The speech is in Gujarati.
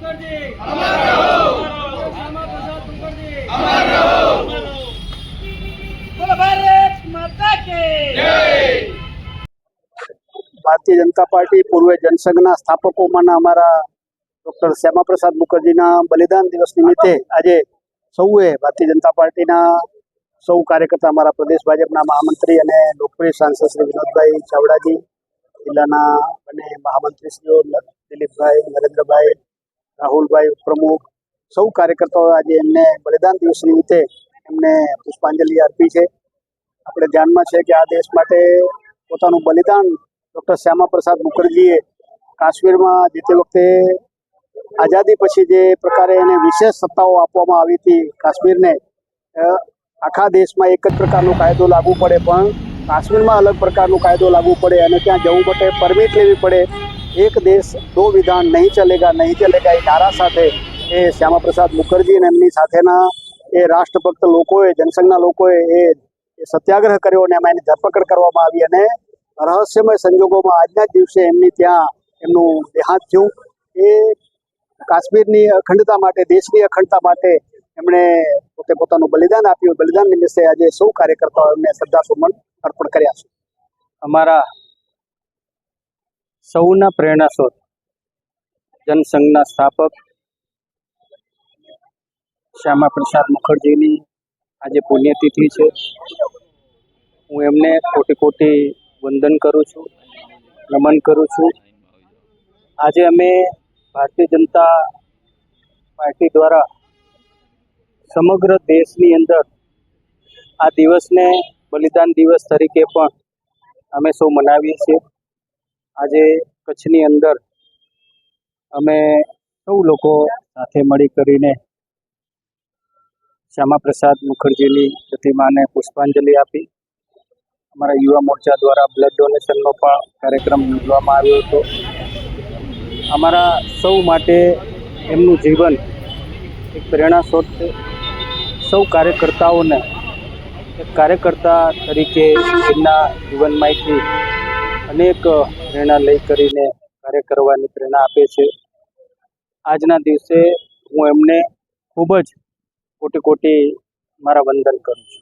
મુખર્જી અમર રહો. શ્યામા પ્રસાદ મુખર્જી અમર રહો. બોલો ભારત માતા કી ભારતીય જનતા પાર્ટી પૂર્વે જનસંઘના સ્થાપકોમાંના અમારા ડૉક્ટર શ્યામાપ્રસાદ મુખર્જીના બલિદાન દિવસ નિમિત્તે આજે સૌએ ભારતીય જનતા પાર્ટીના સૌ કાર્યકર્તા અમારા પ્રદેશ ભાજપના મહામંત્રી અને લોકપ્રિય સાંસદ શ્રી વિનોદભાઈ ચાવડાજી જિલ્લાના બંને મહામંત્રીશ્રીઓ દિલીપભાઈ નરેન્દ્રભાઈ રાહુલભાઈ પ્રમુખ, સૌ કાર્યકર્તાઓ આજે એમને બલિદાન દિવસ નિમિત્તે એમને પુષ્પાંજલિ અર્પી છે. આપણે ધ્યાનમાં છે કે આ દેશ માટે પોતાનું બલિદાન ડૉક્ટર શ્યામાપ્રસાદ મુખર્જીએ કાશ્મીરમાં જે તે વખતે આઝાદી પછી જે પ્રકારે એને વિશેષ સત્તાઓ આપવામાં આવી હતી કાશ્મીરને આખા દેશમાં એક જ પ્રકારનો કાયદો લાગુ પડે, પણ કાશ્મીરમાં અલગ પ્રકારનો કાયદો લાગુ પડે અને ત્યાં જવું માટે પરમિટ લેવી પડે. એક દેશ દો વિધાન નહીં ચલેગા નહીં ચલેગા, એ નારા સાથે એ શ્યામાપ્રસાદ મુખર્જી અને એમની સાથેના એ રાષ્ટ્રભક્ત લોકોએ, જનસંઘના લોકોએ એ સત્યાગ્રહ કર્યો અને એમાં એની ધરપકડ કરવામાં આવી અને રહસ્યમય સંજોગોમાં આજના જ દિવસે એમની ત્યાં એમનું દેહાંત થયું. એ કાશ્મીરની અખંડતા માટે, દેશની અખંડતા માટે એમણે પોતે પોતાનું બલિદાન આપ્યું. બલિદાન નિમિત્તે આજે સૌ કાર્યકર્તાઓ એમને શ્રદ્ધાસુમન અર્પણ કર્યા છે. અમારા સૌના પ્રેરણા સ્ત્રોત. જનસંઘના સ્થાપક શ્યામા પ્રસાદ મુખર્જીની આજે પુણ્યતિથિ છે. હું એમને કોટી કોટી વંદન કરું છું, નમન કરું છું. આજે અમે ભારતીય જનતા પાર્ટી દ્વારા સમગ્ર દેશની અંદર આ દિવસને બલિદાન દિવસ તરીકે પણ અમે સૌ મનાવીએ છીએ. આજે કચ્છની અંદર અમે સૌ લોકો સાથે મળી કરીને શ્યામા પ્રસાદ મુખર્જીની પ્રતિમાને પુષ્પાંજલિ આપી. અમારા યુવા મોરચા દ્વારા બ્લડ ડોનેશનનો પણ કાર્યક્રમ યોજવામાં આવ્યો હતો. અમારા સૌ માટે એમનું જીવન એક પ્રેરણા સ્ત્રોત છે. સૌ કાર્યકર્તાઓને, એક કાર્યકર્તા તરીકે એમના જીવનમાંથી અનેક પ્રેરણા લઈ કરીને કાર્ય કરવાની પ્રેરણા આપે છે. આજના દિવસે હું એમને ખૂબ જ કોટી કોટી મારા વંદન કરું છું.